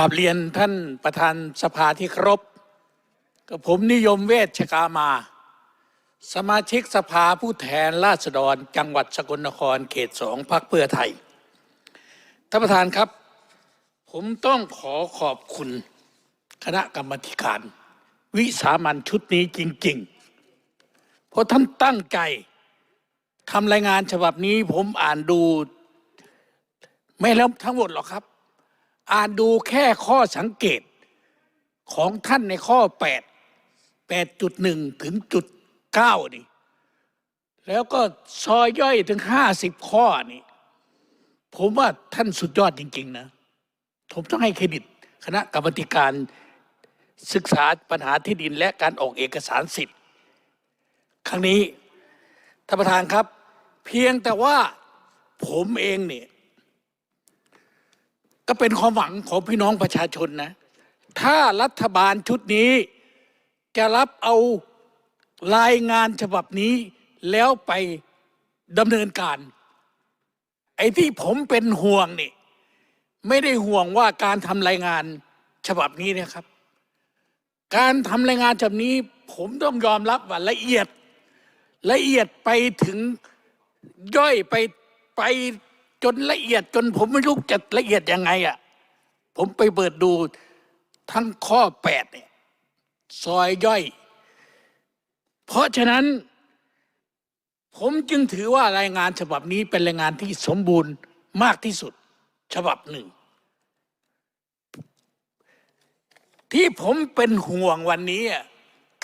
กราบเรียนท่านประธานสภาที่ครพกับผมนิยมเวชชกามา สมาชิกสภาผู้แทนราษฎรจังหวัดสกลนครเขตสองพักเพื่อไทย ท่านประธานครับ ผมต้องขอขอบคุณคณะกรรมธิการ วิสามันชุดนี้จริง ๆ เพราะท่านตั้งใจทำรายงานฉบับนี้ผมอ่านดู ไม่แล้วทั้งหมดหรอกครับ อ่านดูแค่ข้อสังเกตของท่านในข้อ 8 8.1 ถึงจุด9นี่ แล้วก็ซอยย่อยถึง 50 ข้อนี่ ผมว่าท่านสุดยอดจริง ๆ นะ ผมต้องให้เครดิต คณะกรรมการศึกษาปัญหาที่ดินและการออกเอกสารสิทธิ์ ครั้งนี้ท่านประธานครับ เพียงแต่ว่าผมเองเนี่ย ก็เป็นความหวังของพี่น้องประชาชนนะ ถ้ารัฐบาลชุดนี้ จะรับเอารายงานฉบับนี้แล้วไปดำเนินการ ไอ้ที่ผมเป็นห่วงนี่ ไม่ได้ห่วงว่าการทำรายงานฉบับนี้นะครับ การทำรายงานฉบับนี้ ผมต้องยอมรับว่าละเอียด ละเอียดไปถึงย่อยไปไป จนละเอียดจนผมไม่รู้จะละเอียดยังไงอะ่ะผมไปเปิดดูทั้งข้อแปดเนี่ยซอยย่อย เพราะฉะนั้น ผมจึงถือว่ารายงานฉบับนี้เป็นรายงานที่สมบูรณ์มากที่สุด ฉบับหนึ่ง ที่ผมเป็นห่วงวันนี้อะ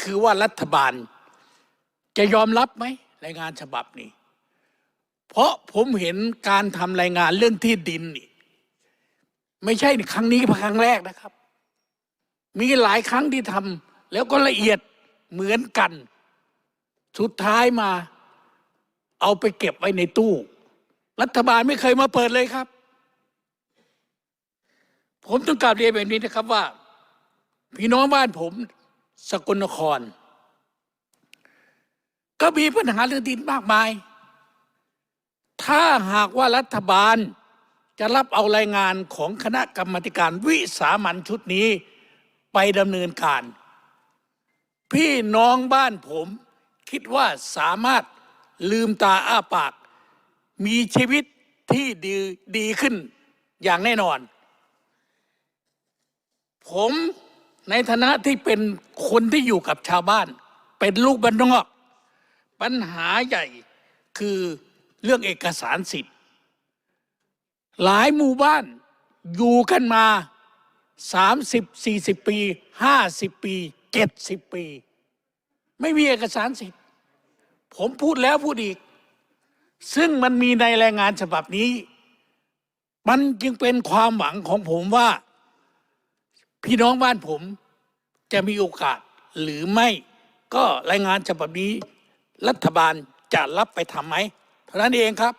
คือว่ารัฐบาล จะยอมรับไหมรายงานฉบับนี้ เพราะผมเห็นการทำรายงานเรื่องที่ดินนี่ไม่ใช่ครั้งนี้ครั้งแรกนะครับ มีหลายครั้งที่ทำแล้วก็ละเอียดเหมือนกัน สุดท้ายมา เอาไปเก็บไว้ในตู้ รัฐบาลไม่เคยมาเปิดเลยครับ ผมต้องกราบเรียนแบบนี้นะครับว่า พี่น้องบ้านผมสกลนคร ก็มีปัญหาเรื่องดินมากมาย ถ้าหากว่ารัฐบาลจะรับเอารายงานของคณะกรรมติการวิสามันชุดนี้ไปดำเนินการ พี่น้องบ้านผมคิดว่าสามารถลืมตาอ้าปาก มีชีวิตที่ดีดีขึ้นอย่างแน่นอน ผมในฐานะที่เป็นคนที่อยู่กับชาวบ้าน เป็นลูกบ้านนอก ปัญหาใหญ่คือ เรื่องเอกสารสิทธิ์ หลายหมู่บ้านอยู่กันมา30 40ปี50ปี70ปี ไม่มีเอกสารสิทธิ์ ผมพูดแล้วพูดอีก ซึ่งมันมีในแรายงานฉบับนี้ มันจึงเป็นความหวังของผมว่า พี่น้องบ้านผมจะมีโอกาสหรือไม่ก็รายงานฉบับนี้ รัฐบาลจะรับไปทำไหม นั้นเองครับ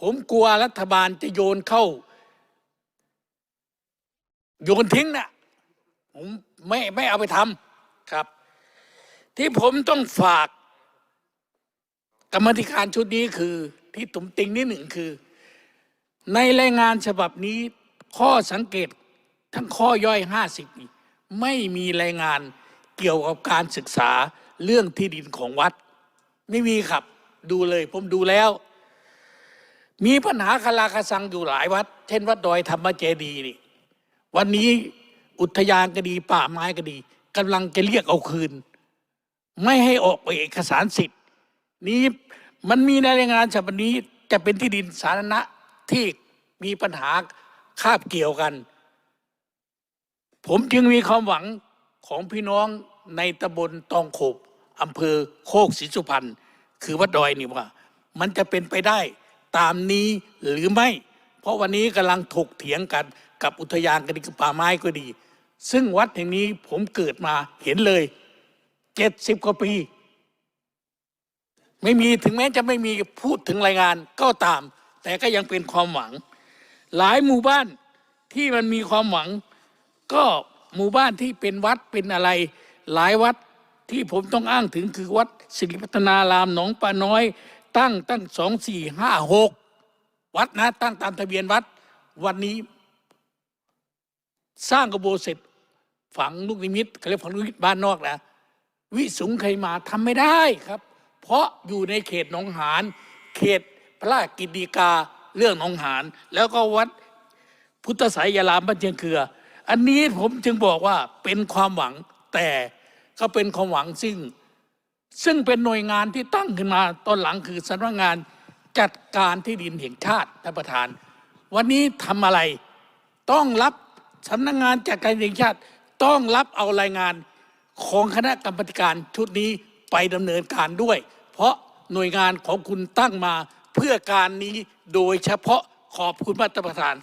ผมกลัวรัฐบาลจะโยนเข้า โยนทิ้งนะผมไม่ไม่เอาไปทำครับ ที่ผมต้องฝากกรรมธิการชุดนี้คือ ที่ตุ่มติงนิดหนึ่งคือ ในรายงานฉบับนี้ ข้อสังเกตทั้งข้อย่อยห้าสิบไม่มีรายงานเกี่ยวกับการศึกษาเรื่องที่ดินของวัด ไม่มีครับ ดูเลย ผมดูแล้ว มีปัญหาคาราคาซังอยู่หลายวัด เช่นวัดดอยธรรมเจดีนี่ วันนี้อุทยานก็ดี ป่าไม้ก็ดีกำลังจะเรียกเอาคืน ไม่ให้ออกไปเอกสารสิทธิ์ นี้มันมีในรายงานฉบับนี้จะเป็นที่ดินสาธารณะที่มีปัญหาคาบเกี่ยวกัน ผมจึงมีความหวังของพี่น้องในตำบลตองขบอำเภอโคกศรีสุพรรณ คือวัดดอยนี่ว่า มันจะเป็นไปได้ตามนี้หรือไม่ เพราะวันนี้กำลังถกเถียงกันกับอุทยานก็ดีกับป่าไม้ก็ดี ซึ่งวัดแห่งนี้ผมเกิดมาเห็นเลยเจ็ดสิบกว่าปี ไม่มีถึงแม้จะไม่มีพูดถึงรายงานก็ตาม แต่ก็ยังเป็นความหวัง หลายหมู่บ้านที่มันมีความหวัง ก็หมู่บ้านที่เป็นวัดเป็นอะไร หลายวัด ที่ผมต้องอ้างถึงคือวัดสิริพัฒนารามหนองปลาน้อย ตั้งตั้งสองสี่ห้าหกวัดนะตั้งตามทะเบียนวัด วันนี้ สร้างกระโบเสร็จฝังลูกนิมิตเขาเรียกฝังลูกนิมิตบ้านนอกนะวิสุงใครมาทำไม่ได้ครับ เพราะอยู่ในเขตหนองหานเขตพระราชกิจฎีกาเรื่องหนองหานแล้วก็วัดพุทธสายยารามบ้านเชียงเคือ อันนี้ผมจึงบอกว่าเป็นความหวังแต่ ก็เป็นความหวังซึ่ง ซึ่งเป็นหน่วยงานที่ตั้งขึ้นมาตอนหลังคือสำนักงานจัดการที่ดินแห่งชาติท่านประธาน วันนี้ทำอะไร ต้องรับสำนักงานจัดการแห่งชาติ ต้องรับเอารายงานของคณะกรรมการชุดนี้ไปดำเนินการด้วย เพราะหน่วยงานของคุณตั้งมาเพื่อการนี้โดยเฉพาะขอบคุณมาตรประธาน